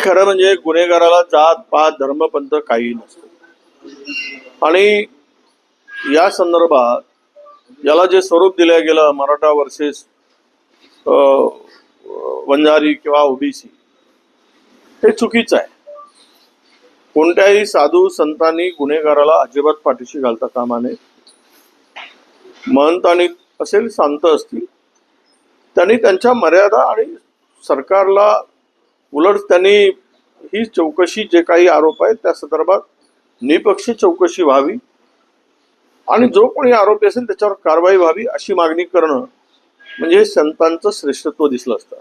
नाही खरं म्हणजे गुन्हेगाराला जात पात धर्मपंथ काही नसतो. आणि या संदर्भात याला जे स्वरूप दिलं गेलं मराठा वर्सेस वंजारी किंवा ओबीसी हे चुकीचं आहे. कोणत्याही साधू संतांनी गुन्हेगाराला अजिबात पाठीशी घालता कामा नये. महंत आणि असेल शांत असतील त्यांनी त्यांच्या मर्यादा आणि सरकारला उलट त्यांनी ही चौकशी जे काही आरोप आहेत त्या संदर्भात निपक्षी चौकशी व्हावी. आणि जो कोणी आरोपी असेल त्याच्यावर कारवाई व्हावी अशी मागणी करणं म्हणजे हे संतांचं श्रेष्ठत्व दिसलं असतं.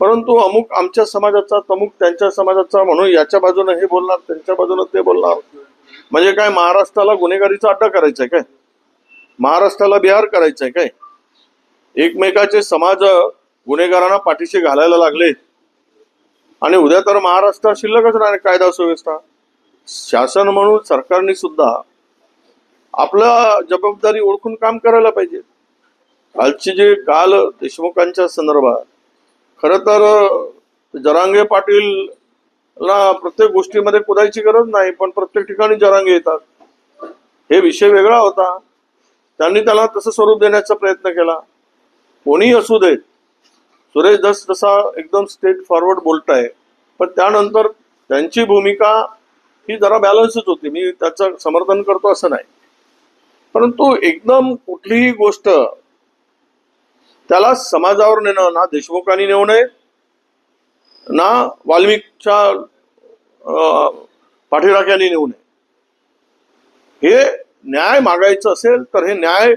परंतु अमुक आमच्या समाजाचा तमुक त्यांच्या समाजाचा म्हणून याच्या बाजूनं हे बोलणार त्यांच्या बाजूनं ते बोलणार. म्हणजे काय महाराष्ट्राला गुन्हेगारीचा अड्डा करायचा आहे काय? महाराष्ट्राला बिहार करायचंय काय? एकमेकाचे समाज गुन्हेगारांना पाठीशी घालायला लागले आणि उद्या तर महाराष्ट्रात शिल्लकच नाही कायदा सुव्यवस्था. शासन म्हणून सरकारने सुद्धा आपला जबाबदारी ओळखून काम करायला पाहिजे. कालचे जे काल देशमुखांच्या संदर्भात खरं तर जरांगे पाटील ला प्रत्येक गोष्टीमध्ये कुदायची गरज नाही पण प्रत्येक ठिकाणी जरांगे येतात. हे विषय वेगळा होता. त्यांनी त्याला तसं स्वरूप देण्याचा प्रयत्न केला. कोणी असू देत सुरेश दस जसा एकदम स्ट्रेट फॉरवर्ड बोलताय पण त्यानंतर त्यांची भूमिका ही जरा बॅलन्सच होती. मी त्याचं समर्थन करतो असं नाही. परंतु एकदम कुठलीही गोष्ट त्याला समाजावर नेणं ना देशमुखांनी नेऊ नये ना वाल्मिकच्या अं, नेऊ नये. हे न्याय मागायचं असेल तर हे न्याय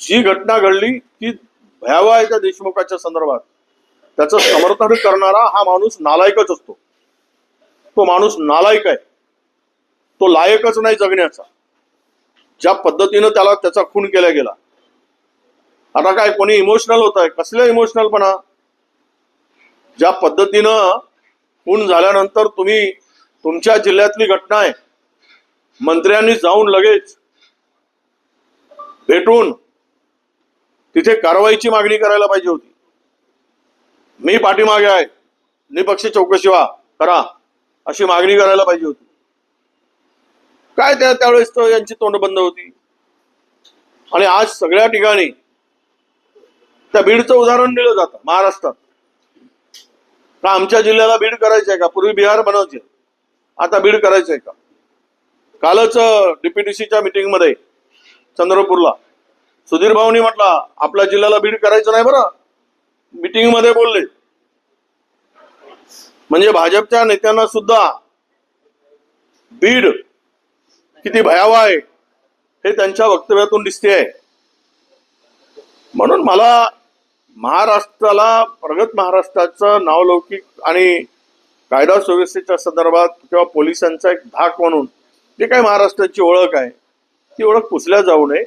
जी घटना घडली ती भयावह आहे त्या देशमुखाच्या संदर्भात त्याचं समर्थन करणारा हा माणूस नालायकच असतो. तो माणूस नालायक आहे. तो लायकच नाही जगण्याचा. ज्या पद्धतीनं त्याला त्याचा खून केला गेला. आता काय कोणी इमोशनल होत आहे? कसले इमोशनलपणा ज्या पद्धतीनं खून झाल्यानंतर तुम्ही तुमच्या जिल्ह्यातली घटना आहे मंत्र्यांनी जाऊन लगेच भेटून तिथे कारवाईची मागणी करायला पाहिजे होती. मी पाठीमागे आहे. निपक्षी चौकशी व्हा करा अशी मागणी करायला पाहिजे होती. काय त्या त्यावेळेस तो यांची तोंड बंद होती? आणि आज सगळ्या ठिकाणी त्या बीडचं उदाहरण दिलं जातं महाराष्ट्रात. का आमच्या जिल्ह्याला बीड करायचं आहे का? पूर्वी बिहार बनवायचे. आता बीड करायचं आहे का? कालच डीपीटीसीच्या मिटिंगमध्ये चंद्रपूरला. सुधीर भाऊनी म्हटला आपल्या जिल्ह्याला बीड करायचं नाही बरं. मीटिंगमध्ये बोलले. म्हणजे भाजपच्या नेत्यांना सुद्धा बीड किती भयावह आहे हे त्यांच्या वक्तव्यातून दिसते आहे. म्हणून मला महाराष्ट्राला प्रगत महाराष्ट्राचं नावलौकिक आणि कायदा सुव्यवस्थेच्या संदर्भात किंवा पोलिसांचा एक धाक म्हणून जे काही महाराष्ट्राची ओळख आहे ती ओळख पुसल्या जाऊ नये.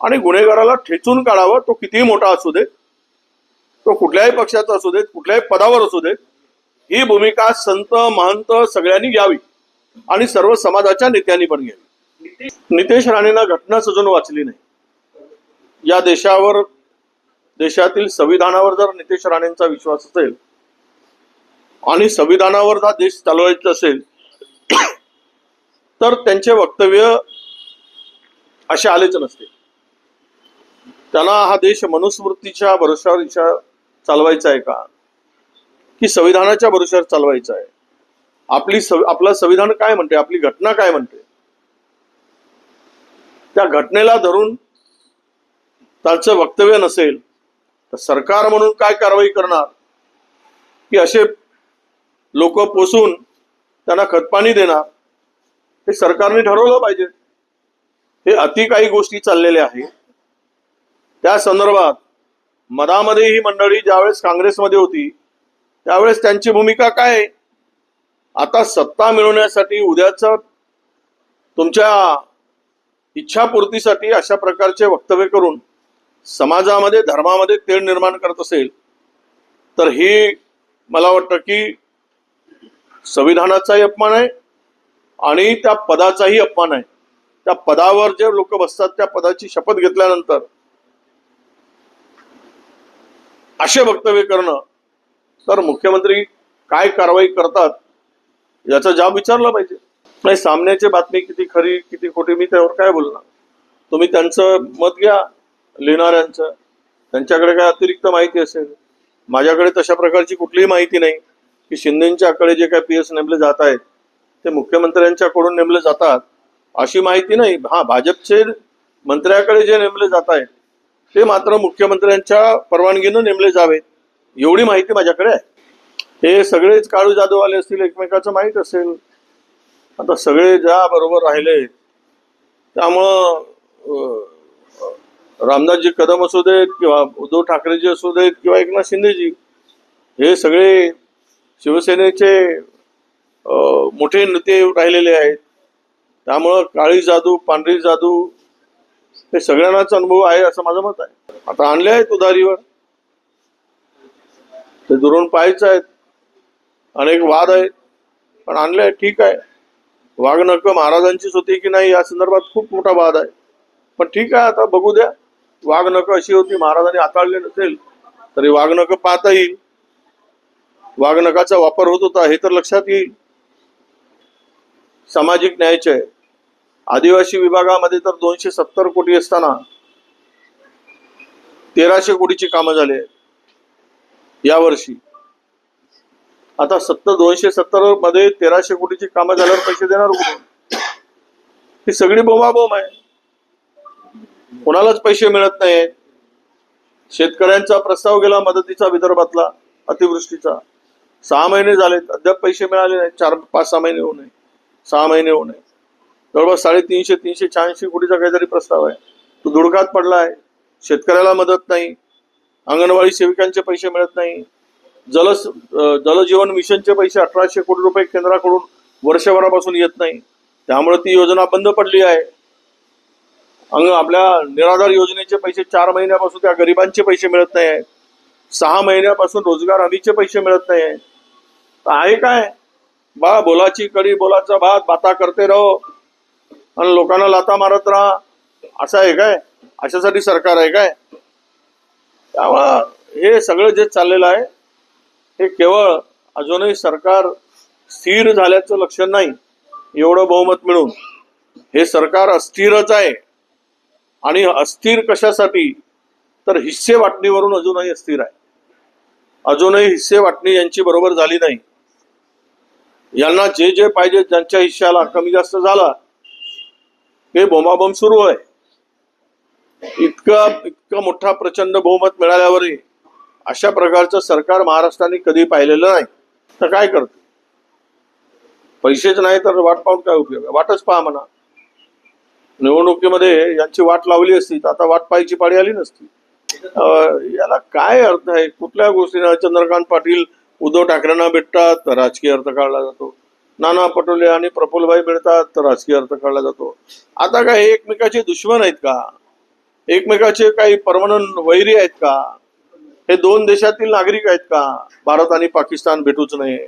आणि गुन्हेगाराला ठेचून काढावं तो कितीही मोठा असू दे तो कुठल्याही पक्षाचा असू देत कुठल्याही पदावर असू दे ही भूमिका संत महंत सगळ्यांनी घ्यावी आणि सर्व समाजाच्या नेत्यांनी पण घ्यावी. नितेश राणेंना घटना सजून वाचली नाही. या देशावर देशातील संविधानावर जर नितेश राणेंचा विश्वास असेल आणि संविधानावर जर देश चालवायचा असेल तर त्यांचे वक्तव्य असे आलेच नसते. त्यांना हा देश मनुस्मृतीच्या भरोश्यावर चालवायचा आहे का? की संविधानाच्या भरोश्यावर चालवायचा आहे? आपली सं- आपलं संविधान काय म्हणते? आपली घटना काय म्हणते? त्या घटनेला धरून त्याचं वक्तव्य नसेल तर सरकार म्हणून काय कारवाई करणार? की असे लोक पोसून त्यांना खतपाणी देणार? हे सरकारने ठरवलं पाहिजे. हे अति काही गोष्टी चाललेल्या आहेत. त्या संदर्भात मधामध्ये ही मंडळी ज्यावेळेस काँग्रेसमध्ये होती त्यावेळेस त्यांची भूमिका काय आता सत्ता मिळवण्यासाठी उद्याच तुमच्या इच्छापूर्तीसाठी अशा प्रकारचे वक्तव्य करून समाजामध्ये धर्मामध्ये तेढ निर्माण करत असेल तर ही मला वाटतं की संविधानाचाही अपमान आहे आणि त्या पदाचाही अपमान आहे. त्या पदावर जे लोक बसतात त्या पदाची शपथ घेतल्यानंतर असे वक्तव्य करणं. तर मुख्यमंत्री काय कारवाई करतात याचा जाब विचारला पाहिजे. नाही सामन्याची बातमी किती खरी किती खोटी मी त्यावर काय बोलणार? तुम्ही त्यांचं मत घ्या लिहिणाऱ्यांचं. त्यांच्याकडे काय अतिरिक्त माहिती असेल? माझ्याकडे तशा प्रकारची कुठलीही माहिती नाही की शिंदेच्याकडे जे काय पी एस नेमले जात आहेत ते मुख्यमंत्र्यांच्याकडून नेमले जातात. अशी माहिती नाही. हा भाजपचे मंत्र्याकडे जे नेमले जात आहेत ते मात्र मुख्यमंत्र्यांच्या परवानगीनं नेमले जावेत. एवढी माहिती माझ्याकडे आहे. हे सगळेच काळू जाधववाले असतील एकमेकाचं माहीत असेल. आता सगळे ज्या बरोबर राहिले त्यामुळं रामदासजी कदम असू देत किंवा उद्धव ठाकरेजी असू देत किंवा एकनाथ शिंदेजी हे सगळे शिवसेनेचे मोठे नेते राहिलेले आहेत. त्यामुळं काळी जादू पांढरी जादू हे सगळ्यांनाच अनुभव आहे असं माझं मत आहे. आता आणले आहेत उधारीवर ते दुरून पाहायचं आहेत. अनेक वाद आहेत. पण आणले आहेत ठीक आहे. वाघ नक महाराजांचीच होती की नाही या संदर्भात खूप मोठा वाद आहे. पण ठीक आहे आता बघू द्या. वाघ नक अशी होती महाराजांनी हाताळले नसेल तरी वाघ नक पाहता येईल. वाघ नकाचा वापर होत होता हे तर लक्षात येईल. सामाजिक न्यायाचे आहे आदिवासी विभागामध्ये तर दोनशे सत्तर कोटी असताना तेराशे कोटीची कामं झाले यावर्षी. आता सत्तर दोनशे सत्तरमध्ये तेराशे कोटीची कामं झाल्यावर पैसे देणार कुठून ही सगळी बोमाबोम आहे. कोणालाच पैसे मिळत नाहीत. शेतकऱ्यांचा प्रस्ताव गेला मदतीचा विदर्भातला अतिवृष्टीचा. सहा महिने झालेत अद्याप पैसे मिळाले नाहीत. चार पाच सहा महिने होऊ नये. सहा महिने होऊ नये. जवळपास साडेतीनशे तीनशे शहाऐंशी कोटीचा काहीतरी प्रस्ताव आहे. तो धुडकात पडला आहे. शेतकऱ्याला मदत नाही. अंगणवाडी सेविकांचे पैसे मिळत नाही. जल जलजीवन मिशनचे पैसे अठराशे कोटी रुपये केंद्राकडून वर्षभरापासून येत नाही. त्यामुळे ती योजना बंद पडली आहे. अंग आपल्या निराधार योजनेचे पैसे चार महिन्यापासून त्या गरिबांचे पैसे मिळत नाही आहेत. सहा महिन्यापासून रोजगार हमीचे पैसे मिळत नाही तर आहे काय? बा बोलाची कडी बोलाचा भात बाता करते राहो. आणि लोकांना लाता मारत राहा. असं आहे काय? अशासाठी सरकार आहे काय? त्यामुळं हे सगळं जे चाललेलं आहे हे केवळ अजूनही सरकार स्थिर झाल्याचं लक्षण नाही एवढं बहुमत मिळून. हे सरकार अस्थिरच आहे. आणि अस्थिर कशासाठी? तर हिस्से वाटणीवरून अजूनही अस्थिर आहे. अजूनही हिस्से वाटणी यांची बरोबर झाली नाही. यांना जे जे पाहिजे ज्यांच्या हिश्श्याला कमी जास्त झाला हे बोंबाबोंब सुरू आहे. इतका इतका मोठा प्रचंड बहुमत मिळाल्यावरही अशा प्रकारचं सरकार महाराष्ट्राने कधी पाहिलेलं नाही. तर काय करते? पैसेच नाही तर वाट पाहून काय उपयोग आहे? वाटच पहा म्हणा. निवडणुकीमध्ये यांची वाट लावली असती तर आता वाट पाहायची पाळी आली नसती. अं, याला काय अर्थ आहे? कुठल्या गोष्टीनं चंद्रकांत पाटील उद्धव ठाकरेंना भेटतात? राजकीय अर्थ काढला जातो. नाना पटोले आणि प्रफुल्लभाई मिळतात तर राजकीय अर्थ काढला जातो. आता काय हे एकमेकाचे दुश्मन आहेत का? एकमेकाचे काही परमनंट वैरी आहेत का? हे दोन देशातील नागरिक आहेत का? भारत आणि पाकिस्तान भेटूच नये.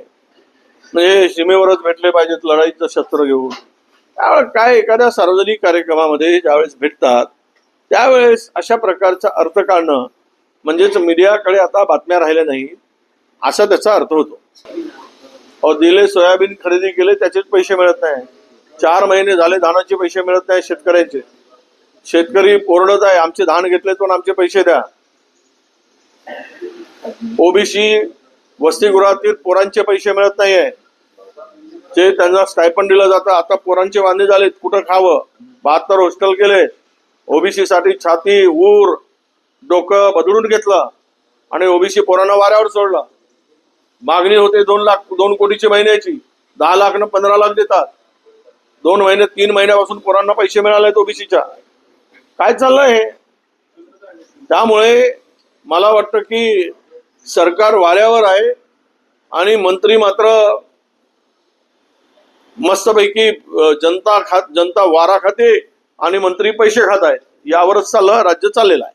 म्हणजे सीमेवरच भेटले पाहिजेत लढाईचं शस्त्र घेऊन. त्यावेळेस काय एखाद्या सार्वजनिक कार्यक्रमामध्ये ज्यावेळेस भेटतात त्यावेळेस अशा प्रकारचा अर्थ काढणं म्हणजेच मीडियाकडे आता बातम्या राहिल्या नाही असा त्याचा अर्थ होतो. दिले सोयाबीन खरेदी केले त्याचेच पैसे मिळत नाही. चार महिने झाले धानाचे पैसे मिळत नाही शेतकऱ्यांचे. शेतकरी ओरडत आहे. आमचे धान घेतले पण आमचे पैसे द्या. ओबीसी वसतिगृहातील पोरांचे पैसे मिळत नाहीये. जे त्यांना स्टायपन दिलं जातं आता पोरांचे वांदे झालेत. कुठं खावं? बहात्तर हॉस्टेल केले. ओबीसी साठी छाती ऊर डोकं बदलून घेतलं. आणि ओबीसी पोरांना वाऱ्यावर सोडलं. मागणी होते दोन लाख दोन कोटीची महिन्याची. दहा लाख न पंधरा लाख देतात. दोन महिने तीन महिन्यापासून पोरांना पैसे मिळाले ओबीसीच्या. काय चाललंय हे? त्यामुळे मला वाटतं की सरकार वाऱ्यावर आहे आणि मंत्री मात्र मस्तपैकी जनता खात जनता वारा खाते आणि मंत्री पैसे खात आहेत. यावरच चाललं राज्य चाललेलं आहे.